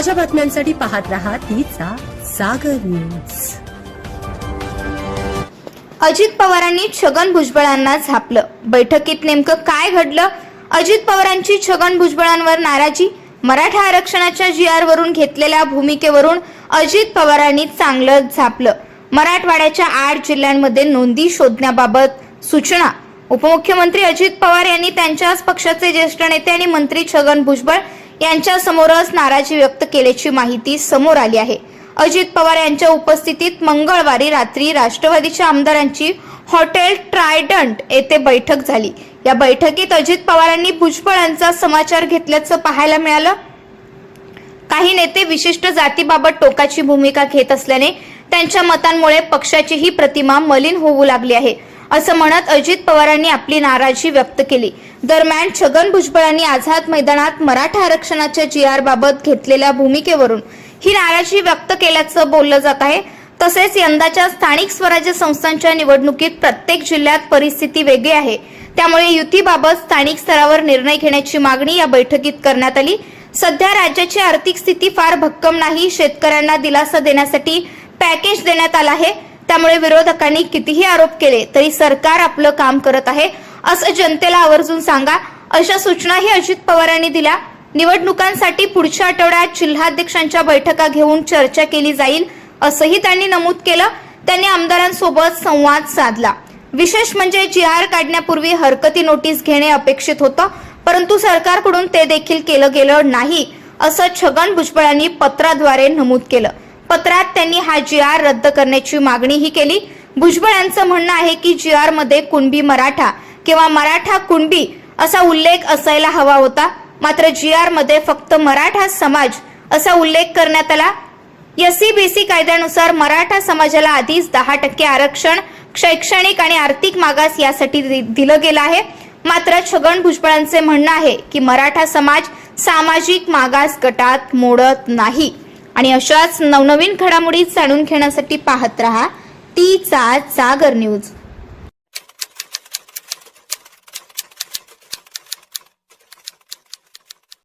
ताज्या बातम्यांसाठी पाहत राहा तीचा सागर न्यूज. अजित पवारांनी छगन भुजबळांना झापलं. बैठकीत नेमकं काय घडलं? अजित पवारांची छगन भुजबळांवर नाराजी? मराठा आरक्षणाच्या जी आर वरून घेतलेल्या भूमिकेवरून अजित पवारांनी चांगलं झापलं. मराठवाड्याच्या आठ जिल्ह्यांमध्ये नोंदी शोधण्याबाबत सूचना. उपमुख्यमंत्री अजित पवार यांनी त्यांच्याच पक्षाचे ज्येष्ठ नेते आणि मंत्री छगन भुजबळ यांच्या समोरच नाराजी व्यक्त केल्याची माहिती समोर आली आहे. अजित पवार यांच्या उपस्थितीत मंगळवारी रात्री राष्ट्रवादीच्या आमदारांची हॉटेल ट्रायडंट येथे बैठक झाली. या बैठकीत अजित पवारांनी भुजबळांचा समाचार घेतल्याचं पाहायला मिळालं. काही नेते विशिष्ट जातीबाबत टोकाची भूमिका घेत असल्याने त्यांच्या मतांमुळे पक्षाची ही प्रतिमा मलिन होऊ लागली आहे. असं म्हणत अजित पवारांनी आपली नाराजी व्यक्त केली. दरम्यान छगन भुजबळांनी आझाद मैदानात मराठा आरक्षणाच्या जी आर बाबत घेतलेल्या भूमिकेवरून ही नाराजी व्यक्त केल्याचं बोललं जात आहे. तसेच यंदाच्या स्थानिक स्वराज्य संस्थांच्या निवडणुकीत प्रत्येक जिल्ह्यात परिस्थिती वेगळी आहे. त्यामुळे युतीबाबत स्थानिक स्तरावर निर्णय घेण्याची मागणी या बैठकीत करण्यात आली. सध्या राज्याची आर्थिक स्थिती फार भक्कम नाही शेतकऱ्यांना दिलासा देण्यासाठी पॅकेज देण्यात आला आहे. त्यामुळे विरोधकांनी कितीही आरोप केले तरी सरकार आपलं काम करत आहे असं जनतेला आवर्जून सांगा. अशा सूचनाही अजित पवारांनी दिल्या. निवडणुकांसाठी पुढच्या आठवड्यात जिल्हाध्यक्षांच्या बैठका घेऊन चर्चा केली जाईल असंही त्यांनी नमूद केलं. त्यांनी आमदारांसोबत संवाद साधला. विशेष म्हणजे जी आर काढण्यापूर्वी हरकती नोटीस घेणे अपेक्षित होतं परंतु सरकारकडून ते देखील केलं गेलं नाही असं छगन भुजबळांनी पत्राद्वारे नमूद केलं. पत्रात त्यांनी हा जी आर रद्द करण्याची मागणीही केली. भुजबळ यांचं म्हणणं आहे की जी आरमध्ये कुणबी मराठा किंवा मराठा कुणबी असा उल्लेख असायला हवा होता. मात्र जी आरमध्ये फक्त मराठा समाज असा उल्लेख करण्यात आला. एससीबीसी कायद्यानुसार मराठा समाजाला आधीच दहा टक्के आरक्षण शैक्षणिक आणि आर्थिक मागास यासाठी दि- दिलं गेलं आहे. मात्र छगन भुजबळांचे म्हणणं आहे की मराठा समाज सामाजिक मागास गटात मोडत नाही. आणि अशाच नवनवीन घडामोडी जाणून घेण्यासाठी पाहत रहा तीचा जागर न्यूज.